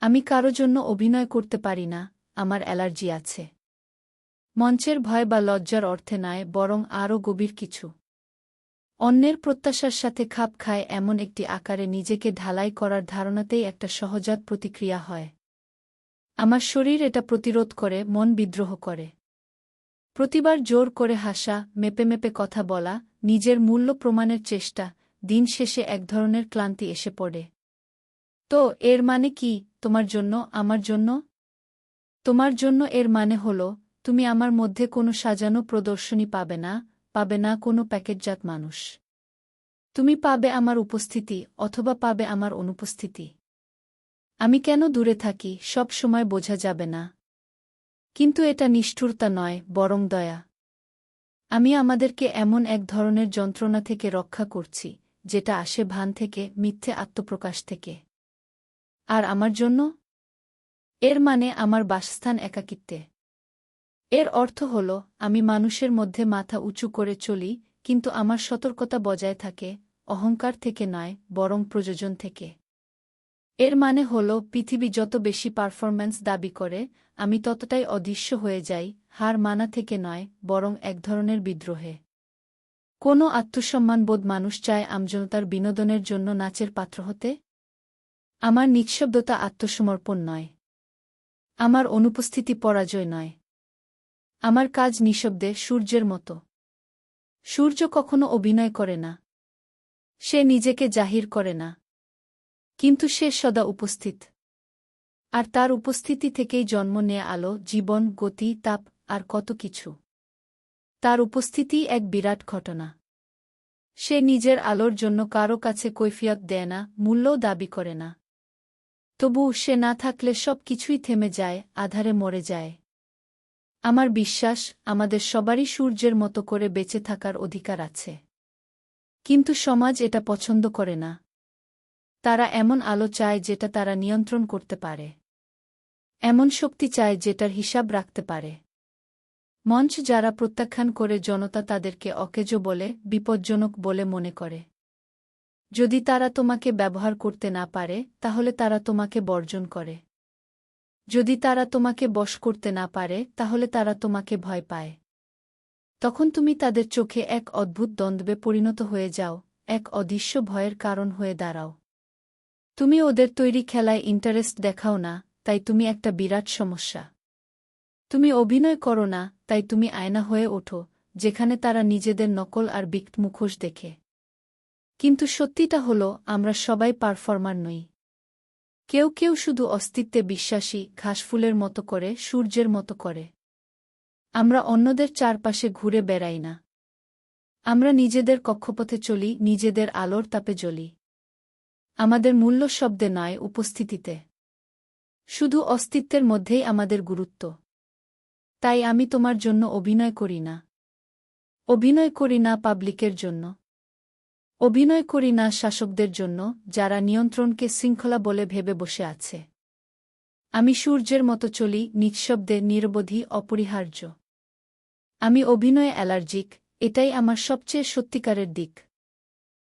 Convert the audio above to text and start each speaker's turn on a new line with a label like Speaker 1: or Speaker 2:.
Speaker 1: আমি কারও জন্য অভিনয় করতে পারি না, আমার অ্যালার্জি আছে। মঞ্চের ভয় বা লজ্জার অর্থে নয়, বরং আরও গভীর কিছু। অন্যের প্রত্যাশার সাথে খাপ খায় এমন একটি আকারে নিজেকে ঢালাই করার ধারণাতেই একটা সহজাত প্রতিক্রিয়া হয়। আমার শরীর এটা প্রতিরোধ করে, মন বিদ্রোহ করে। প্রতিবার জোর করে হাসা, মেপে মেপে কথা বলা, নিজের মূল্য প্রমাণের চেষ্টা, দিন শেষে এক ধরনের ক্লান্তি এসে পড়ে। তো, এর মানে কি? তোমার জন্য, আমার জন্য? তোমার জন্য এর মানে হল, তুমি আমার মধ্যে কোনো সাজানো প্রদর্শনী পাবে না পাবে না কোনো প্যাকেটজাত মানুষ। তুমি পাবে আমার উপস্থিতি অথবা পাবে আমার অনুপস্থিতি। আমি কেন দূরে থাকি, সব সময় বোঝা যাবে না। কিন্তু এটা নিষ্ঠুরতা নয়, বরং দয়া। আমি আমাদেরকে এমন এক ধরনের যন্ত্রণা থেকে রক্ষা করছি, যেটা আসে ভান থেকে, মিথ্যে আত্মপ্রকাশ থেকে। আর আমার জন্য? এর মানে আমার বাসস্থান একাকিত্বে। এর অর্থ হল, আমি মানুষের মধ্যে মাথা উঁচু করে চলি, কিন্তু আমার সতর্কতা বজায় থাকে, অহংকার থেকে নয়, বরং প্রযোজন থেকে। এর মানে হল, পৃথিবী যত বেশি পারফরম্যান্স দাবি করে, আমি ততটাই অদৃশ্য হয়ে যাই, হার মানা থেকে নয়, বরং এক ধরনের বিদ্রোহে। কোনো আত্মসম্মানবোধ মানুষ চায় আমজনতার বিনোদনের জন্য নাচের পাত্র হতে? আমার নিঃশব্দতা আত্মসমর্পণ নয়। আমার অনুপস্থিতি পরাজয় নয়। আমার কাজ নিঃশব্দে সূর্যের মতো। সূর্য কখনো অভিনয় করে না। সে নিজেকে জাহির করে না। কিন্তু সে সদা উপস্থিত। আর তার উপস্থিতি থেকেই জন্ম নেয় আলো, জীবন, গতি, তাপ আর কত কিছু। তার উপস্থিতি এক বিরাট ঘটনা। সে নিজের আলোর জন্য কারও কাছে কৈফিয়ত দেয় না, মূল্যও দাবি করে না। তবু সে না থাকলে সব কিছুই থেমে যায়, আধারে মরে যায়। আমার বিশ্বাস, আমাদের সবারই সূর্যের মতো করে বেঁচে থাকার অধিকার আছে। কিন্তু সমাজ এটা পছন্দ করে না। তারা এমন আলো চায় যেটা তারা নিয়ন্ত্রণ করতে পারে। এমন শক্তি চায় যেটার হিসাব রাখতে পারে। মঞ্চ যারা প্রত্যাখ্যান করে জনতা তাদেরকে অকেজো বলে, বিপজ্জনক বলে মনে করে। যদি তারা তোমাকে ব্যবহার করতে না পারে, তাহলে তারা তোমাকে বর্জন করে। যদি তারা তোমাকে বশ করতে না পারে, তাহলে তারা তোমাকে ভয় পায়। তখন তুমি তাদের চোখে এক অদ্ভুত দ্বন্দ্বে পরিণত হয়ে যাও, এক অদৃশ্য ভয়ের কারণ হয়ে দাঁড়াও। তুমি ওদের তৈরি খেলায় ইন্টারেস্ট দেখাও না, তাই তুমি একটা বিরাট সমস্যা। তুমি অভিনয় করো না, তাই তুমি আয়না হয়ে ওঠো, যেখানে তারা নিজেদের নকল আর বিক্ট মুখোশ দেখে। কিন্তু সত্যিটা হল, আমরা সবাই পারফর্মার নই। কেউ কেউ শুধু অস্তিত্বে বিশ্বাসী ঘাসফুলের মতো করে, সূর্যের মতো করে। আমরা অন্যদের চারপাশে ঘুরে বেড়াই না। আমরা নিজেদের কক্ষপথে চলি, নিজেদের আলোর তাপে জ্বলি। আমাদের মূল্য শব্দে নয়, উপস্থিতিতে। শুধু অস্তিত্বের মধ্যেই আমাদের গুরুত্ব। তাই আমি তোমার জন্য অভিনয় করি না। অভিনয় করি না পাবলিকের জন্য। অভিনয় করি না শাসকদের জন্য, যারা নিয়ন্ত্রণকে শৃঙ্খলা বলে ভেবে বসে আছে। আমি সূর্যের মতো চলি, নিঃশব্দে, নিরবধি, অপরিহার্য। আমি অভিনয়ে অ্যালার্জিক, এটাই আমার সবচেয়ে সত্যিকারের দিক।